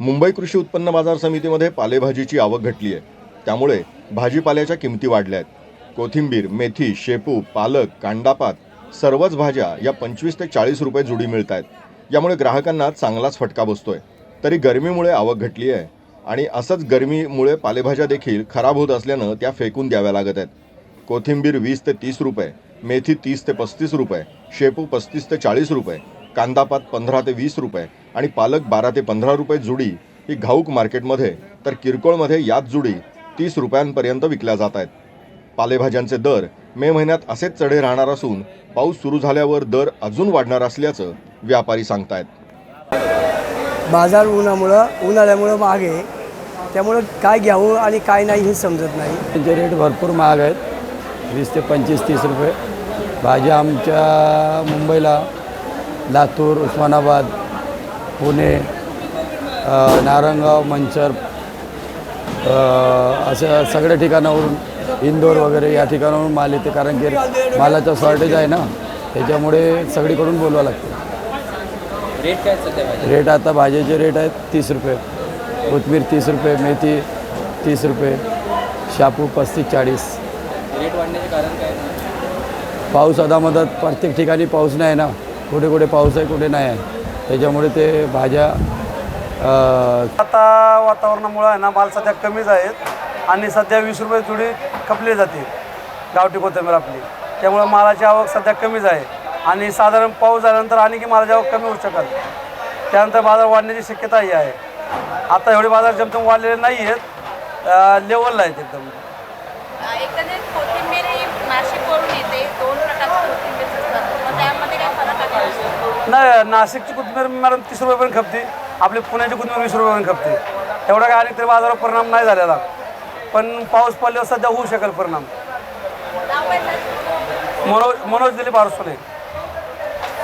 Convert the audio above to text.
मुंबई कृषी उत्पन्न बाजार समितीमध्ये पालेभाजीची आवक घटली आहे. त्यामुळे भाजीपाल्याच्या किमती वाढल्या आहेत. कोथिंबीर मेथी शेपू पालक कांदापात सर्वच भाज्या या पंचवीस ते चाळीस रुपये जुडी मिळत आहेत. यामुळे ग्राहकांना चांगलाच फटका बसतोय. तरी गरमीमुळे आवक घटली आहे आणि असंच गरमीमुळे पालेभाज्या देखील खराब होत असल्यानं त्या फेकून द्याव्या लागत आहेत. कोथिंबीर वीस ते तीस रुपये मेथी तीस ते पस्तीस रुपये शेपू पस्तीस ते चाळीस रुपये कांदापात पंधरा ते वीस रुपये आणि पालक बारा ते पंधरा रुपये जुडी ही घाऊक मार्केटमध्ये तर किरकोळमध्ये याच जुडी तीस रुपयांपर्यंत विकल्या जात आहेत. पालेभाज्यांचे दर मे महिन्यात असेच चढे राहणार असून पाऊस सुरू झाल्यावर दर अजून वाढणार असल्याचं व्यापारी सांगतायत. बाजार उन्हामुळं उन्हाळ्यामुळं महाग आहे. त्यामुळं काय घ्यावं आणि काय नाही हे समजत नाही. त्यांचे रेट भरपूर महाग आहेत. वीस ते पंचवीस तीस रुपये. भाज्या आमच्या मुंबईला लातूर उस्मानाबाद पुणे नारंगाव मंचर अ, अशा सगळ्या ठिकाणावरून इंदोर वगैरे या ठिकाणावरून माल येते. कारण की मालाचा शॉर्टेज आहे ना त्याच्यामुळे सगळीकडून बोलवावं लागतं. रेट काय रेट आता भाज्याचे रेट आहेत तीस रुपये. कोथमीर तीस रुपये मेथी तीस रुपये शापू पस्तीस चाळीस. रेट वाढण्याचे कारण काय? पाऊस अदामधात प्रत्येक ठिकाणी पाऊस नाही ना. कुठे कुठे पाऊस आहे कुठे नाही आहे. त्याच्यामुळे ते भाज्या आता वातावरणामुळं आहे ना माल सध्या कमीच आहेत आणि सध्या वीस रुपये जुडी खपली जाते गावठी कोथिंबीर आपली. त्यामुळं मालाची आवक सध्या कमीच आहे आणि साधारण पाऊस झाल्यानंतर आणि की मालाची आवक कमी होऊ शकेल त्यानंतर बाजार वाढण्याची शक्यताही आहे. आता एवढे बाजार जमजम वाढलेले नाही आहेत लेवलला आहेत एकदम एकंदरीत कोथिंबीर ही नाशिकवरून येते दोन प्रकारचे कोथिंबीर असतात मग त्यामध्ये काय फरक आहे नाही नाशिकची कोथिंबीर मॅडम तीस रुपयेपर्यंत खपते. आपली पुण्याची कोथिंबीर वीस रुपयेपर्यंत खपते. एवढा काय आणि तरी बाजारावर परिणाम नाही झालेला. पण पाऊस पडल्यावर सध्या होऊ शकेल परिणाम? मनोज मनोज दिलीप आरसोले.